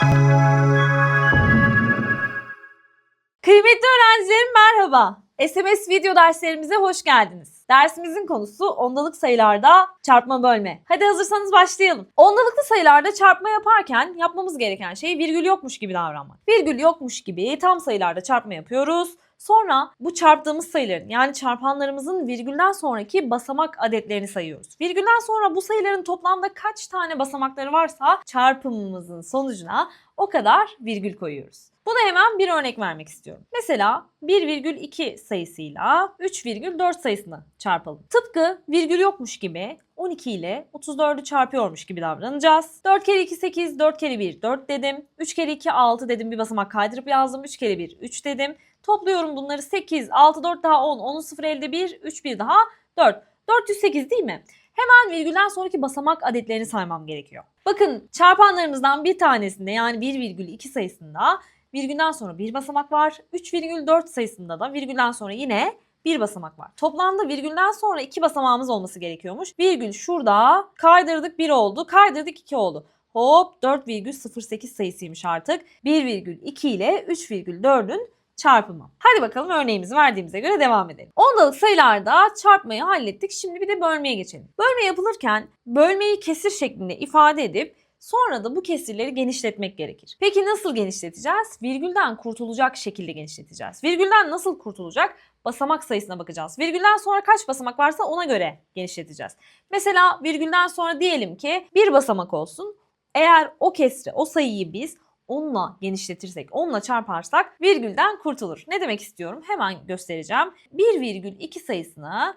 Thank you. SMS video derslerimize hoş geldiniz. Dersimizin konusu ondalık sayılarda çarpma bölme. Hadi hazırsanız başlayalım. Ondalıklı sayılarda çarpma yaparken yapmamız gereken şey virgül yokmuş gibi davranmak. Virgül yokmuş gibi tam sayılarda çarpma yapıyoruz. Sonra bu çarptığımız sayıların yani çarpanlarımızın virgülden sonraki basamak adetlerini sayıyoruz. Virgülden sonra bu sayıların toplamda kaç tane basamakları varsa çarpımımızın sonucuna o kadar virgül koyuyoruz. Buna hemen bir örnek vermek istiyorum. Mesela 1,2 sayısıyla 3,4 sayısını çarpalım. Tıpkı virgül yokmuş gibi 12 ile 34'ü çarpıyormuş gibi davranacağız. 4 kere 2 8, 4 kere 1 4 dedim. 3 kere 2 6 dedim bir basamak kaydırıp yazdım. 3 kere 1 3 dedim. Topluyorum bunları 8, 6, 4 daha 10, 10'un 0 elde 1, 3 1 daha 4. 408 değil mi? Hemen virgülden sonraki basamak adetlerini saymam gerekiyor. Bakın çarpanlarımızdan bir tanesinde yani 1,2 sayısında virgülden sonra bir basamak var. 3,4 sayısında da virgülden sonra yine bir basamak var. Toplamda virgülden sonra iki basamağımız olması gerekiyormuş. Virgül şurada kaydırdık 1 oldu, kaydırdık 2 oldu. Hop 4,08 sayısıymış artık. 1,2 ile 3,4'ün çarpımı. Hadi bakalım örneğimizi verdiğimize göre devam edelim. Ondalık sayılarda çarpmayı hallettik. Şimdi bir de bölmeye geçelim. Bölme yapılırken bölmeyi kesir şeklinde ifade edip Sonra da bu kesirleri genişletmek gerekir. Peki nasıl genişleteceğiz? Virgülden kurtulacak şekilde genişleteceğiz. Virgülden nasıl kurtulacak? Basamak sayısına bakacağız. Virgülden sonra kaç basamak varsa ona göre genişleteceğiz. Mesela virgülden sonra diyelim ki bir basamak olsun. Eğer o kesri, o sayıyı biz onunla genişletirsek, onunla çarparsak virgülden kurtulur. Ne demek istiyorum? Hemen göstereceğim. 1,2 sayısını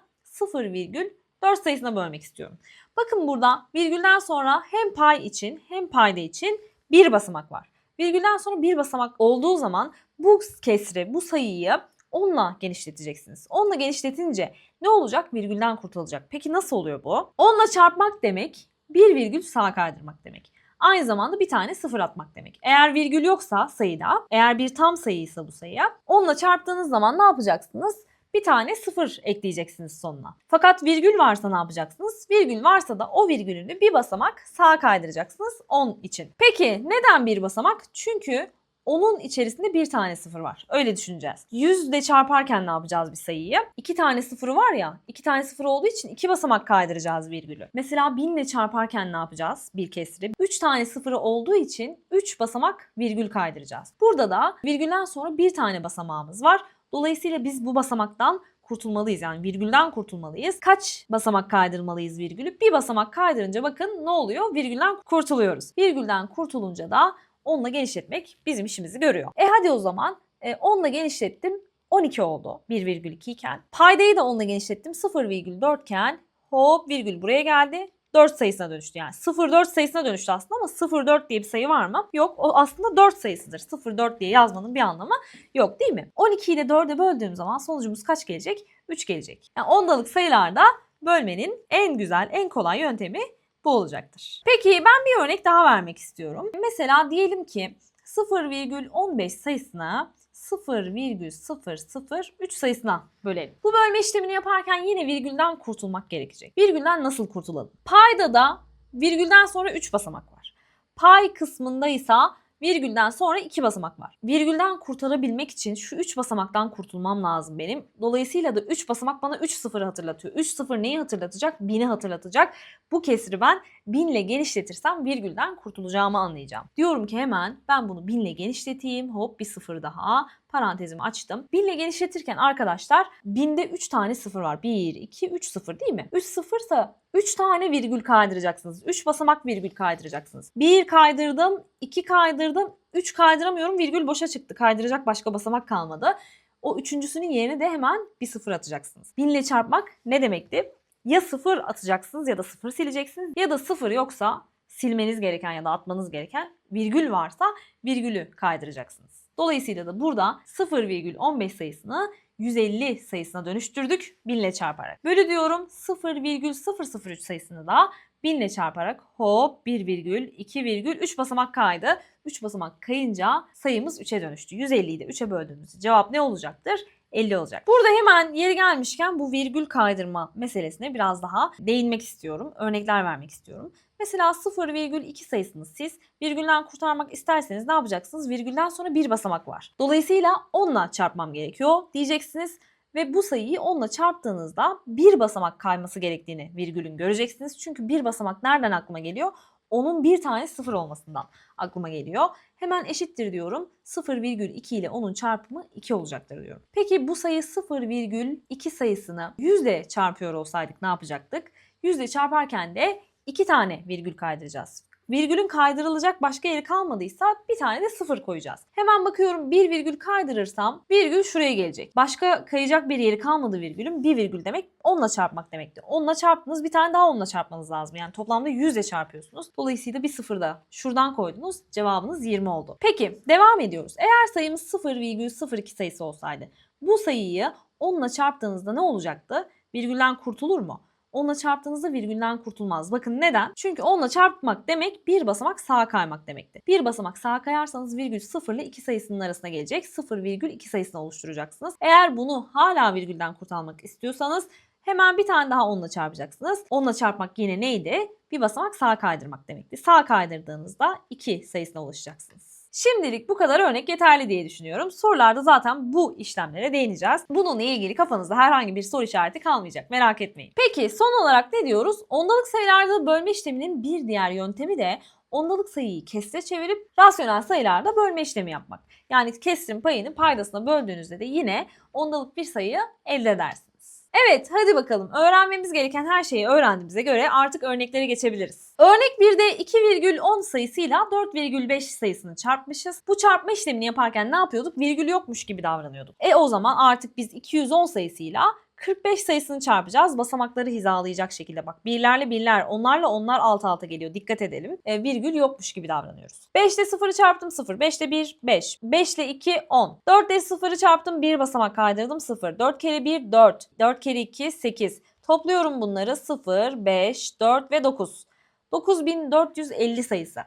0,4 sayısına bölmek istiyorum. Bakın burada virgülden sonra hem pay için hem payda için bir basamak var. Virgülden sonra bir basamak olduğu zaman bu kesri, bu sayıyı onunla genişleteceksiniz. Onunla genişletince ne olacak? Virgülden kurtulacak. Peki nasıl oluyor bu? Onunla çarpmak demek bir virgül sağa kaydırmak demek. Aynı zamanda bir tane sıfır atmak demek. Eğer virgül yoksa sayıda, eğer bir tam sayıysa bu sayıya, onunla çarptığınız zaman ne yapacaksınız? Bir tane sıfır ekleyeceksiniz sonuna. Fakat virgül varsa ne yapacaksınız? Virgül varsa da o virgülünü bir basamak sağa kaydıracaksınız 10 için. Peki neden bir basamak? Çünkü onun içerisinde bir tane sıfır var. Öyle düşüneceğiz. 100 ile çarparken ne yapacağız bir sayıyı? İki tane sıfırı var ya, iki tane sıfır olduğu için iki basamak kaydıracağız virgülü. Mesela 1000 ile çarparken ne yapacağız bir kesri? 3 tane sıfırı olduğu için 3 basamak virgül kaydıracağız. Burada da virgülden sonra bir tane basamağımız var. Dolayısıyla biz bu basamaktan kurtulmalıyız. Yani virgülden kurtulmalıyız. Kaç basamak kaydırmalıyız virgülü? Bir basamak kaydırınca bakın ne oluyor? Virgülden kurtuluyoruz. Virgülden kurtulunca da onunla genişletmek bizim işimizi görüyor. E hadi o zaman e, onunla genişlettim 12 oldu 1,2 iken. Paydayı da onunla genişlettim 0,4 iken hop virgül buraya geldi. 4 sayısına dönüştü yani. 0-4 sayısına dönüştü aslında ama 0-4 diye bir sayı var mı? Yok. O aslında 4 sayısıdır. 0-4 diye yazmanın bir anlamı yok değil mi? 12 ile 4'e böldüğüm zaman sonucumuz kaç gelecek? 3 gelecek. Yani ondalık sayılarda bölmenin en güzel, en kolay yöntemi bu olacaktır. Peki ben bir örnek daha vermek istiyorum. Mesela diyelim ki 0,15 sayısına 0,003 sayısına bölelim. Bu bölme işlemini yaparken yine virgülden kurtulmak gerekecek. Virgülden nasıl kurtulalım? Payda da virgülden sonra 3 basamak var. Pay kısmında ise virgülden sonra 2 basamak var. Virgülden kurtarabilmek için şu 3 basamaktan kurtulmam lazım benim. Dolayısıyla da 3 basamak bana 3 sıfırı hatırlatıyor. 3 sıfır neyi hatırlatacak? 1000'i hatırlatacak. Bu kesri ben 1000 ile genişletirsem virgülden kurtulacağımı anlayacağım. Diyorum ki hemen ben bunu 1000 ile genişleteyim. Hop bir sıfır daha. Parantezimi açtım. 1000 ile genişletirken arkadaşlar 1000'de 3 tane sıfır var. 1, 2, 3 sıfır değil mi? 3 sıfırsa 3 tane virgül kaydıracaksınız. 3 basamak virgül kaydıracaksınız. 1 kaydırdım, 2 kaydırdım, 3 kaydıramıyorum. Virgül boşa çıktı. Kaydıracak başka basamak kalmadı. O üçüncüsünün yerine de hemen bir sıfır atacaksınız. 1000 ile çarpmak ne demekti? Ya sıfır atacaksınız ya da sıfır sileceksiniz ya da sıfır yoksa silmeniz gereken ya da atmanız gereken virgül varsa virgülü kaydıracaksınız. Dolayısıyla da burada 0,15 sayısını 150 sayısına dönüştürdük 1000 ile çarparak. Bölü diyorum 0,003 sayısını da 1000 ile çarparak hop 1 virgül 2 virgül 3 basamak kaydı. 3 basamak kayınca sayımız 3'e dönüştü. 150'yi de 3'e böldüğümüzde cevap ne olacaktır? 50 olacak. Burada hemen yeri gelmişken bu virgül kaydırma meselesine biraz daha değinmek istiyorum. Örnekler vermek istiyorum. Mesela 0,2 sayısını siz virgülden kurtarmak isterseniz ne yapacaksınız? Virgülden sonra bir basamak var. Dolayısıyla 10 ile çarpmam gerekiyor diyeceksiniz ve bu sayıyı 10 ile çarptığınızda bir basamak kayması gerektiğini virgülün göreceksiniz. Çünkü bir basamak nereden aklıma geliyor? Onun bir tane sıfır olmasından aklıma geliyor. Hemen eşittir diyorum. 0,2 ile onun çarpımı 2 olacaktır diyorum. Peki bu sayı 0,2 sayısını 100 ile çarpıyor olsaydık ne yapacaktık? 100 ile çarparken de 2 tane virgül kaydıracağız. Virgülün kaydırılacak başka yeri kalmadıysa bir tane de sıfır koyacağız. Hemen bakıyorum bir virgül kaydırırsam virgül şuraya gelecek. Başka kayacak bir yeri kalmadı virgülün. Bir virgül demek onunla çarpmak demektir. Onunla çarptınız bir tane daha onunla çarpmanız lazım. Yani toplamda 100 ile çarpıyorsunuz. Dolayısıyla bir sıfır da şuradan koydunuz. Cevabınız 20 oldu. Peki devam ediyoruz. Eğer sayımız 0,02 sayısı olsaydı bu sayıyı 10 ile çarptığınızda ne olacaktı? Virgülden kurtulur mu? Onunla çarptığınızda virgülden kurtulmaz. Bakın neden? Çünkü onunla çarpmak demek bir basamak sağa kaymak demekti. Bir basamak sağa kayarsanız virgül 0 ile 2 sayısının arasına gelecek. 0,2 sayısını oluşturacaksınız. Eğer bunu hala virgülden kurtarmak istiyorsanız hemen bir tane daha onunla çarpacaksınız. Onunla çarpmak yine neydi? Bir basamak sağa kaydırmak demekti. Sağa kaydırdığınızda 2 sayısına ulaşacaksınız. Şimdilik bu kadar örnek yeterli diye düşünüyorum. Sorularda zaten bu işlemlere değineceğiz. Bununla ilgili kafanızda herhangi bir soru işareti kalmayacak. Merak etmeyin. Peki son olarak ne diyoruz? Ondalık sayılarda bölme işleminin bir diğer yöntemi de ondalık sayıyı kesre çevirip rasyonel sayılarda bölme işlemi yapmak. Yani kesrin payını paydasına böldüğünüzde de yine ondalık bir sayı elde edersiniz. Evet hadi bakalım öğrenmemiz gereken her şeyi öğrendiğimize göre artık örneklere geçebiliriz. Örnek 1'de 2,10 sayısıyla 4,5 sayısını çarpmışız. Bu çarpma işlemini yaparken ne yapıyorduk? Virgül yokmuş gibi davranıyorduk. E o zaman artık biz 210 sayısıyla 45 sayısını çarpacağız. Basamakları hizalayacak şekilde bak. Birlerle birler, onlarla onlar alt alta geliyor. Dikkat edelim. E, virgül yokmuş gibi davranıyoruz. 5 ile 0'ı çarptım 0. 5 ile 1 5. 5 ile 2 10. 4 ile 0'ı çarptım 1 basamak kaydırdım 0. 4 kere 1 4. 4 kere 2 8. Topluyorum bunları 0, 5, 4 ve 9. 9450 sayısı.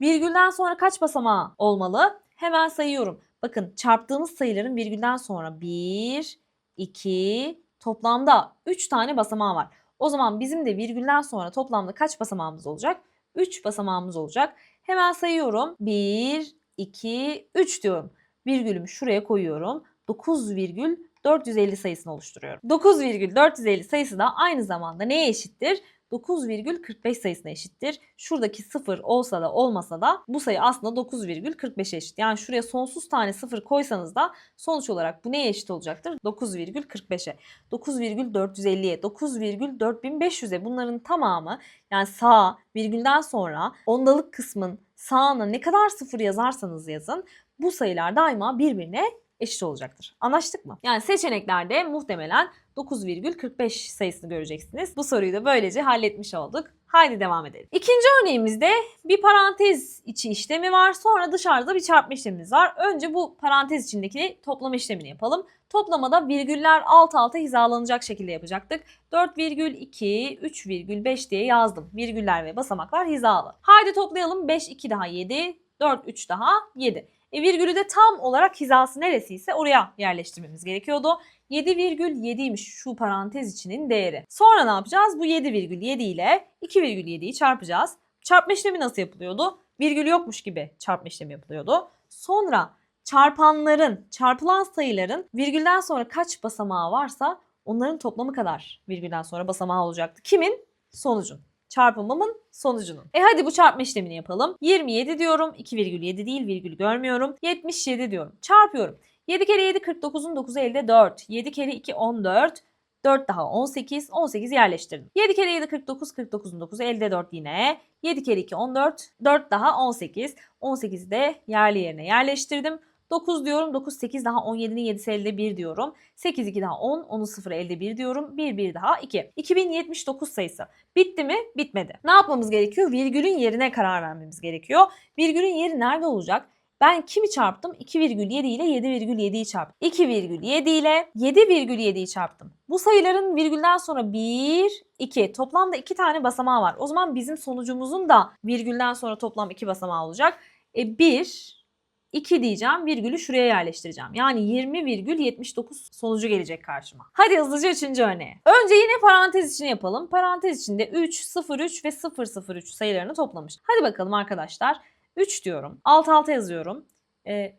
Virgülden sonra kaç basamağı olmalı? Hemen sayıyorum. Bakın çarptığımız sayıların virgülden sonra 1, 2, toplamda 3 tane basamağı var. O zaman bizim de virgülden sonra toplamda kaç basamağımız olacak? 3 basamağımız olacak. Hemen sayıyorum. 1, 2, 3 diyorum. Virgülümü şuraya koyuyorum. 9,450 sayısını oluşturuyorum. 9,450 sayısı da aynı zamanda neye eşittir? 9,45 sayısına eşittir. Şuradaki sıfır olsa da olmasa da bu sayı aslında 9,45'e eşit. Yani şuraya sonsuz tane sıfır koysanız da sonuç olarak bu neye eşit olacaktır? 9,45'e, 9,450'ye, 9,4500'e bunların tamamı yani sağ virgülden sonra ondalık kısmın sağına ne kadar sıfır yazarsanız yazın bu sayılar daima birbirine eşit olacaktır. Anlaştık mı? Yani seçeneklerde muhtemelen 9,45 sayısını göreceksiniz. Bu soruyu da böylece halletmiş olduk. Haydi devam edelim. İkinci örneğimizde bir parantez içi işlemi var. Sonra dışarıda bir çarpma işlemimiz var. Önce bu parantez içindeki toplama işlemini yapalım. Toplamada virgüller alt alta hizalanacak şekilde yapacaktık. 4,2, 3,5 diye yazdım. Virgüller ve basamaklar hizalı. Haydi toplayalım. 5, 2 daha 7, 4, 3 daha 7. E, virgülü de tam olarak hizası neresiyse oraya yerleştirmemiz gerekiyordu. 7,7'ymiş şu parantez içinin değeri. Sonra ne yapacağız? Bu 7,7 ile 2,7'yi çarpacağız. Çarpma işlemi nasıl yapılıyordu? Virgül yokmuş gibi çarpma işlemi yapılıyordu. Sonra çarpanların, çarpılan sayıların virgülden sonra kaç basamağı varsa onların toplamı kadar virgülden sonra basamağı olacaktı. Kimin? Sonucun çarpımımın sonucunun. E hadi bu çarpma işlemini yapalım. 27 diyorum. 2,7 değil virgül görmüyorum. 77 diyorum. Çarpıyorum. 7 kere 7 49'un 9'u elde 4. 7 kere 2 14. 4 daha 18. 18 yerleştirdim. 7 kere 7 49. 49'un 9'u elde 4 yine. 7 kere 2 14. 4 daha 18. 18'i de yerli yerine yerleştirdim. 9 diyorum. 9 8 daha 17'nin 7'si elde 1 diyorum. 8 2 daha 10. 10'un 0 elde 1 diyorum. 1 1 daha 2. 2079 sayısı. Bitti mi? Bitmedi. Ne yapmamız gerekiyor? Virgülün yerine karar vermemiz gerekiyor. Virgülün yeri nerede olacak? Ben kimi çarptım? 2,7 ile 7,7'yi çarptım. 2,7 ile 7,7'yi çarptım. Bu sayıların virgülden sonra 1, 2. Toplamda 2 tane basamağı var. O zaman bizim sonucumuzun da virgülden sonra toplam 2 basamağı olacak. E 1, 2 diyeceğim, virgülü şuraya yerleştireceğim. Yani 20,79 sonucu gelecek karşıma. Hadi hızlıca 3. örneğe. Önce yine parantez için yapalım. Parantez içinde 3, 0,3 ve 0,03 sayılarını toplamış. Hadi bakalım arkadaşlar. 3 diyorum. Alt alta yazıyorum.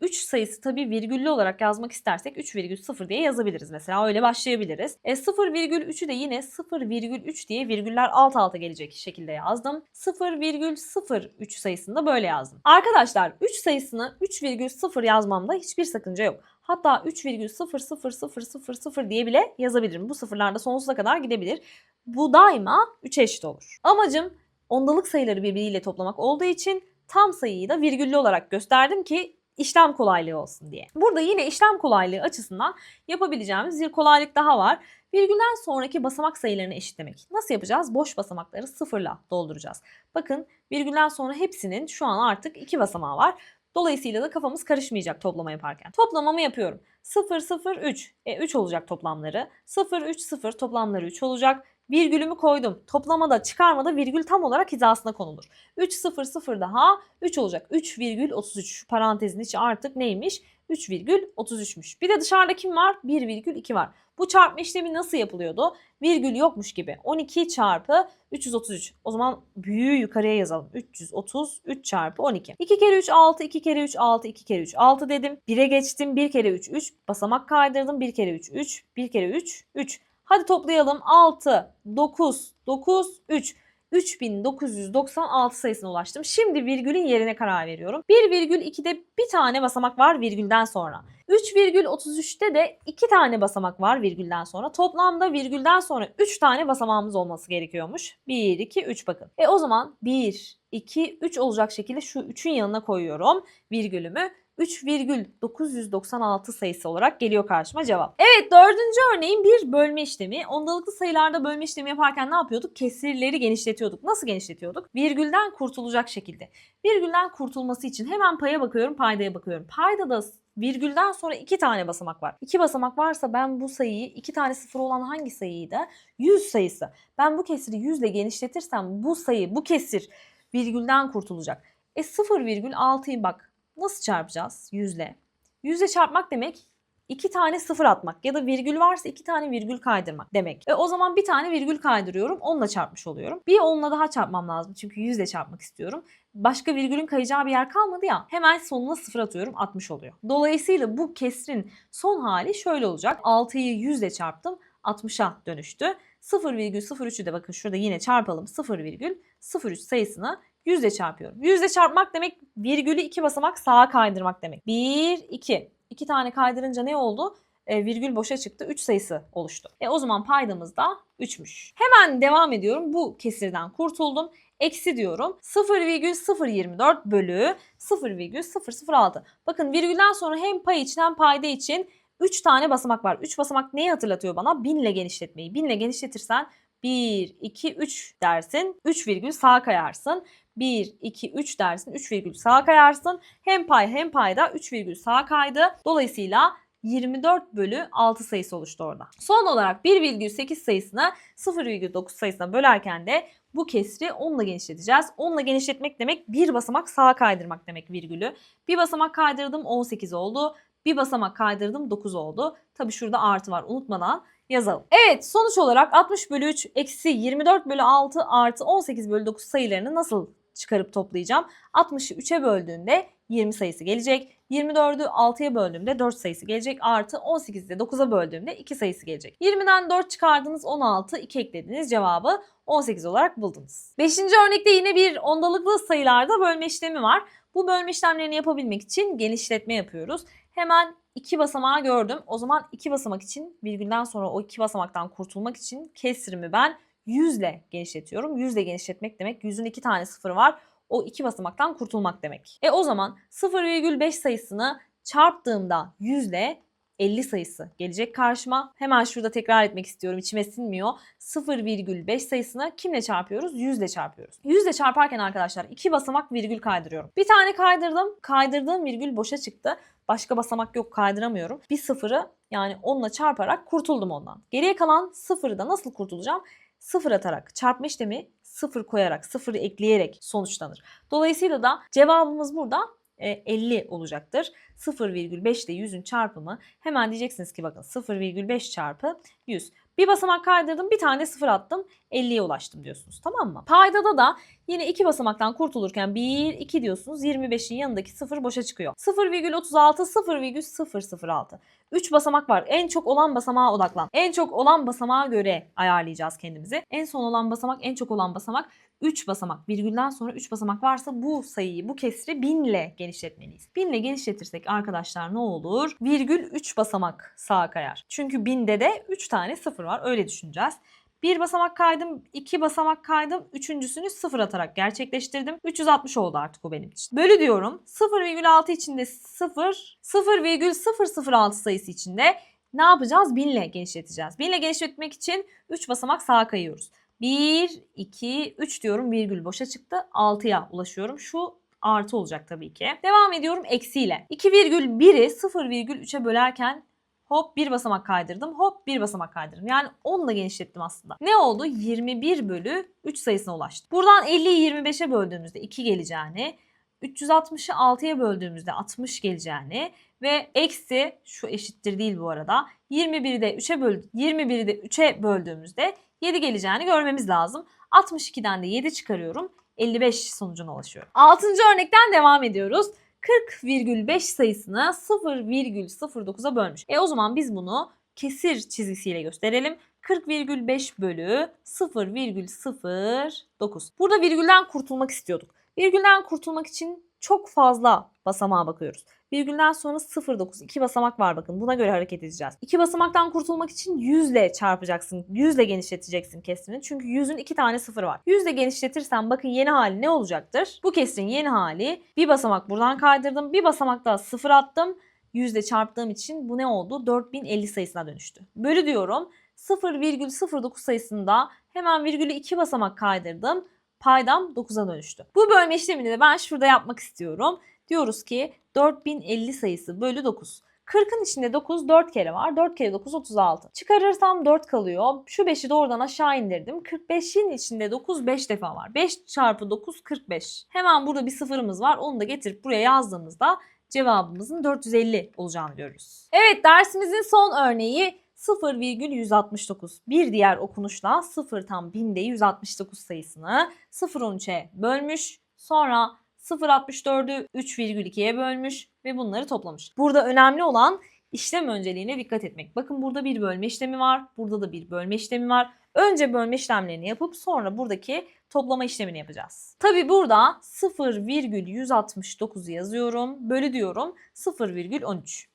3 sayısı tabii virgüllü olarak yazmak istersek 3,0 diye yazabiliriz mesela. Öyle başlayabiliriz. E, 0,3'ü de yine 0,3 diye virgüller alt alta gelecek şekilde yazdım. 0,03 sayısını da böyle yazdım. Arkadaşlar 3 sayısını 3,0 yazmamda hiçbir sakınca yok. Hatta 3,00000 diye bile yazabilirim. Bu sıfırlarda sonsuza kadar gidebilir. Bu daima 3'e eşit olur. Amacım ondalık sayıları birbiriyle toplamak olduğu için tam sayıyı da virgüllü olarak gösterdim ki işlem kolaylığı olsun diye. Burada yine işlem kolaylığı açısından yapabileceğimiz bir kolaylık daha var. Virgülden sonraki basamak sayılarını eşitlemek. Nasıl yapacağız? Boş basamakları sıfırla dolduracağız. Bakın virgülden sonra hepsinin şu an artık iki basamağı var. Dolayısıyla da kafamız karışmayacak toplama yaparken. Toplamamı yapıyorum. 0, 0, 3. E 3 olacak toplamları. 0, 3, 0 toplamları 3 olacak. Virgülümü koydum. Toplamada çıkarmada virgül tam olarak hizasına konulur. 3 0 0 daha 3 olacak. 3,33 parantezin içi artık neymiş? 3,33'müş. Bir de dışarıda kim var? 1,2 var. Bu çarpma işlemi nasıl yapılıyordu? Virgül yokmuş gibi. 12 çarpı 333. O zaman büyüğü yukarıya yazalım. 333 çarpı 12. 2 kere 3 6, 2 kere 3 6, 2 kere 3 6 dedim. 1'e geçtim. 1 kere 3 3. Basamak kaydırdım. 1 kere 3 3. 1 kere 3 3. Hadi toplayalım. 6, 9, 9, 3. 3996 sayısına ulaştım. Şimdi virgülün yerine karar veriyorum. 1,2'de bir tane basamak var virgülden sonra. 3,33'te de 2 tane basamak var virgülden sonra. Toplamda virgülden sonra 3 tane basamağımız olması gerekiyormuş. 1, 2, 3 bakın. E o zaman 1, 2, 3 olacak şekilde şu 3'ün yanına koyuyorum virgülümü. 3,996 sayısı olarak geliyor karşıma cevap. Evet dördüncü örneğin bir bölme işlemi. Ondalıklı sayılarda bölme işlemi yaparken ne yapıyorduk? Kesirleri genişletiyorduk. Nasıl genişletiyorduk? Virgülden kurtulacak şekilde. Virgülden kurtulması için hemen paya bakıyorum, paydaya bakıyorum. Payda da virgülden sonra iki tane basamak var. İki basamak varsa ben bu sayıyı iki tane sıfır olan hangi sayıydı? 100 sayısı. Ben bu kesiri 100 ile genişletirsem bu sayı, bu kesir virgülden kurtulacak. E 0,6'yı bak Nasıl çarpacağız? Yüzle. Yüzle çarpmak demek iki tane sıfır atmak ya da virgül varsa iki tane virgül kaydırmak demek. E o zaman bir tane virgül kaydırıyorum. Onunla çarpmış oluyorum. Bir onunla daha çarpmam lazım. Çünkü yüzle çarpmak istiyorum. Başka virgülün kayacağı bir yer kalmadı ya. Hemen sonuna sıfır atıyorum. 60 oluyor. Dolayısıyla bu kesrin son hali şöyle olacak. 6'yı yüzle çarptım. 60'a dönüştü. 0,03'ü de bakın şurada yine çarpalım. 0,03 sayısını Yüzle çarpıyorum. Yüzle çarpmak demek virgülü iki basamak sağa kaydırmak demek. 1, 2. İki tane kaydırınca ne oldu? E, virgül boşa çıktı. 3 sayısı oluştu. E o zaman paydamız da 3'müş. Hemen devam ediyorum. Bu kesirden kurtuldum. Eksi diyorum. 0,024 bölü 0,006. Bakın virgülden sonra hem pay için hem payda için 3 tane basamak var. 3 basamak neyi hatırlatıyor bana? 1000 ile genişletmeyi. 1000 ile genişletirsen 1, 2, 3 dersin. 3 virgül sağa kayarsın. 1, 2, 3 dersin 3 virgül sağa kayarsın. Hem pay hem payda 3 virgül sağa kaydı. Dolayısıyla 24 bölü 6 sayısı oluştu orada. Son olarak 1,8 sayısını 0,9 sayısına bölerken de bu kesri 10 ile genişleteceğiz. 10 ile genişletmek demek bir basamak sağa kaydırmak demek virgülü. Bir basamak kaydırdım 18 oldu. Bir basamak kaydırdım 9 oldu. Tabi şurada artı var unutmadan yazalım. Evet sonuç olarak 60 bölü 3 eksi 24 bölü 6 artı 18 bölü 9 sayılarını nasıl çıkarıp toplayacağım. 60'ı 3'e böldüğünde 20 sayısı gelecek. 24'ü 6'ya böldüğümde 4 sayısı gelecek. Artı 18'i de 9'a böldüğümde 2 sayısı gelecek. 20'den 4 çıkardınız 16, 2 eklediniz cevabı 18 olarak buldunuz. 5. örnekte yine bir ondalıklı sayılarda bölme işlemi var. Bu bölme işlemlerini yapabilmek için genişletme yapıyoruz. Hemen iki basamağı gördüm. O zaman iki basamak için virgülden sonra o iki basamaktan kurtulmak için kesrimi ben 100 ile genişletiyorum. 100 ile genişletmek demek 100'ün iki tane sıfırı var. O iki basamaktan kurtulmak demek. E o zaman 0,5 sayısını çarptığımda 100 ile 50 sayısı gelecek karşıma. Hemen şurada tekrar etmek istiyorum. İçime sinmiyor. 0,5 sayısını kimle çarpıyoruz? 100 ile çarpıyoruz. 100 ile çarparken arkadaşlar iki basamak virgül kaydırıyorum. Bir tane kaydırdım. Kaydırdığım virgül boşa çıktı. Başka basamak yok kaydıramıyorum. Bir sıfırı yani onunla çarparak kurtuldum ondan. Geriye kalan sıfırı da nasıl kurtulacağım? Sıfır atarak çarpma işlemi sıfır koyarak sıfırı ekleyerek sonuçlanır. Dolayısıyla da cevabımız burada e, 50 olacaktır. 0,5 ile 100'ün çarpımı hemen diyeceksiniz ki bakın 0,5 çarpı 100. Bir basamak kaydırdım bir tane sıfır attım 50'ye ulaştım diyorsunuz tamam mı? Paydada da yine iki basamaktan kurtulurken 1, 2 diyorsunuz 25'in yanındaki sıfır boşa çıkıyor. 0,36, 0,006. 3 basamak var. En çok olan basamağa odaklan. En çok olan basamağa göre ayarlayacağız kendimizi. En son olan basamak, en çok olan basamak 3 basamak. Virgülden sonra 3 basamak varsa bu sayıyı, bu kesri 1000 ile genişletmeliyiz. 1000 ile genişletirsek arkadaşlar ne olur? Virgül 3 basamak sağa kayar. Çünkü 1000'de de 3 tane sıfır var. Öyle düşüneceğiz. Bir basamak kaydım, iki basamak kaydım, üçüncüsünü sıfır atarak gerçekleştirdim. 360 oldu artık o benim için. Bölü diyorum. 0,6 içinde 0, 0,006 sayısı içinde ne yapacağız? 1000 ile genişleteceğiz. 1000 ile genişletmek için 3 basamak sağa kayıyoruz. 1, 2, 3 diyorum virgül boşa çıktı. 6'ya ulaşıyorum. Şu artı olacak tabii ki. Devam ediyorum eksiyle. 2,1'i 0,3'e bölerken hop bir basamak kaydırdım. Hop bir basamak kaydırdım. Yani 10 ile genişlettim aslında. Ne oldu? 21 bölü 3 sayısına ulaştım. Buradan 50'yi 25'e böldüğümüzde 2 geleceğini, 360'ı 6'ya böldüğümüzde 60 geleceğini ve eksi şu eşittir değil bu arada. 21'i de 3'e böl 21'i de 3'e böldüğümüzde 7 geleceğini görmemiz lazım. 62'den de 7 çıkarıyorum. 55 sonucuna ulaşıyorum. 6. örnekten devam ediyoruz. 40,5 sayısını 0,09'a bölmüş. E o zaman biz bunu kesir çizgisiyle gösterelim. 40,5 bölü 0,09. Burada virgülden kurtulmak istiyorduk. Virgülden kurtulmak için çok fazla basamağa bakıyoruz. Virgülden sonra 0,9. 2 basamak var bakın. Buna göre hareket edeceğiz. 2 basamaktan kurtulmak için 100 ile çarpacaksın. 100 ile genişleteceksin kesrini. Çünkü 100'ün 2 tane sıfır var. 100 ile genişletirsen bakın yeni hali ne olacaktır? Bu kesrin yeni hali bir basamak buradan kaydırdım. Bir basamak daha sıfır attım. 100 ile çarptığım için bu ne oldu? 4050 sayısına dönüştü. Bölü diyorum. 0,09 sayısında hemen virgülü 2 basamak kaydırdım. Paydam 9'a dönüştü. Bu bölme işlemini de ben şurada yapmak istiyorum. Diyoruz ki 4050 sayısı bölü 9. 40'ın içinde 9 4 kere var. 4 kere 9 36. Çıkarırsam 4 kalıyor. Şu 5'i doğrudan aşağı indirdim. 45'in içinde 9 5 defa var. 5 çarpı 9 45. Hemen burada bir sıfırımız var. Onu da getirip buraya yazdığımızda cevabımızın 450 olacağını görürüz. Evet dersimizin son örneği 0,169. Bir diğer okunuşla 0 tam binde 169 sayısını 0,13'e bölmüş. Sonra 0,64'ü 3,2'ye bölmüş ve bunları toplamış. Burada önemli olan işlem önceliğine dikkat etmek. Bakın burada bir bölme işlemi var. Burada da bir bölme işlemi var. Önce bölme işlemlerini yapıp sonra buradaki toplama işlemini yapacağız. Tabi burada 0,169 yazıyorum. Bölü diyorum 0,13.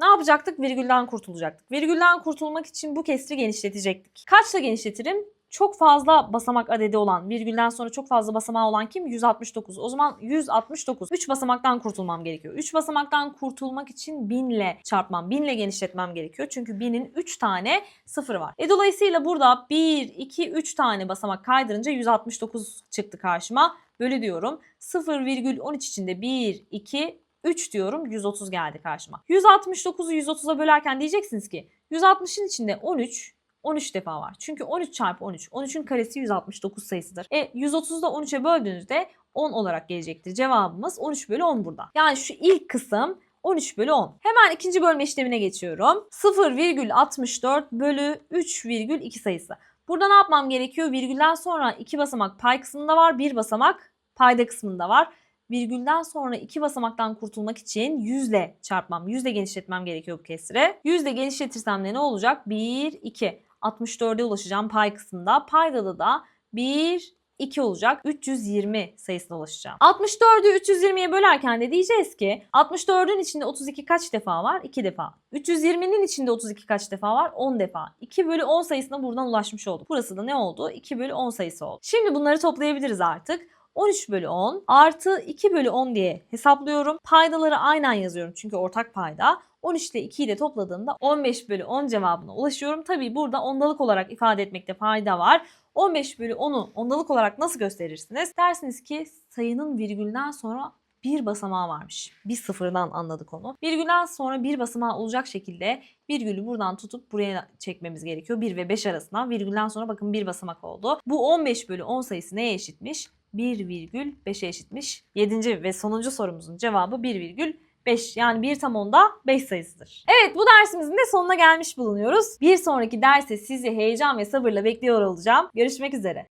Ne yapacaktık? Virgülden kurtulacaktık. Virgülden kurtulmak için bu kesri genişletecektik. Kaçla genişletirim? Çok fazla basamak adedi olan, virgülden sonra çok fazla basamağı olan kim? 169. O zaman 169. 3 basamaktan kurtulmam gerekiyor. 3 basamaktan kurtulmak için 1000 ile çarpmam, 1000 ile genişletmem gerekiyor. Çünkü 1000'in 3 tane sıfırı var. E dolayısıyla burada 1, 2, 3 tane basamak kaydırınca 169 çıktı karşıma. Bölü diyorum. 0,13 içinde 1, 2, 3 diyorum 130 geldi karşıma. 169'u 130'a bölerken diyeceksiniz ki 160'ın içinde 13 13 defa var. Çünkü 13 çarpı 13. 13'ün karesi 169 sayısıdır. E 130'u da 13'e böldüğünüzde 10 olarak gelecektir. Cevabımız 13 bölü 10 burada. Yani şu ilk kısım 13 bölü 10. Hemen ikinci bölme işlemine geçiyorum. 0,64 bölü 3,2 sayısı. Burada ne yapmam gerekiyor? Virgülden sonra iki basamak pay kısmında var. Bir basamak payda kısmında var virgülden sonra iki basamaktan kurtulmak için 100 ile çarpmam, 100 ile genişletmem gerekiyor bu kesre. 100 ile genişletirsem de ne olacak? 1, 2. 64'e ulaşacağım pay kısmında. Paydada da 1, 2 olacak. 320 sayısına ulaşacağım. 64'ü 320'ye bölerken de diyeceğiz ki 64'ün içinde 32 kaç defa var? 2 defa. 320'nin içinde 32 kaç defa var? 10 defa. 2 bölü 10 sayısına buradan ulaşmış olduk. Burası da ne oldu? 2 bölü 10 sayısı oldu. Şimdi bunları toplayabiliriz artık. 13 bölü 10 artı 2 bölü 10 diye hesaplıyorum. Paydaları aynen yazıyorum çünkü ortak payda. 13 ile 2'yi de topladığımda 15 bölü 10 cevabına ulaşıyorum. Tabii burada ondalık olarak ifade etmekte fayda var. 15 bölü 10'u ondalık olarak nasıl gösterirsiniz? Dersiniz ki sayının virgülden sonra bir basamağı varmış. Bir sıfırdan anladık onu. Virgülden sonra bir basamağı olacak şekilde virgülü buradan tutup buraya çekmemiz gerekiyor. 1 ve 5 arasında virgülden sonra bakın bir basamak oldu. Bu 15 bölü 10 sayısı neye eşitmiş? 1,5'e eşitmiş. 7. ve sonuncu sorumuzun cevabı 1,5 yani 1 tam onda 5 sayısıdır. Evet bu dersimizin de sonuna gelmiş bulunuyoruz. Bir sonraki derse sizi heyecan ve sabırla bekliyor olacağım. Görüşmek üzere.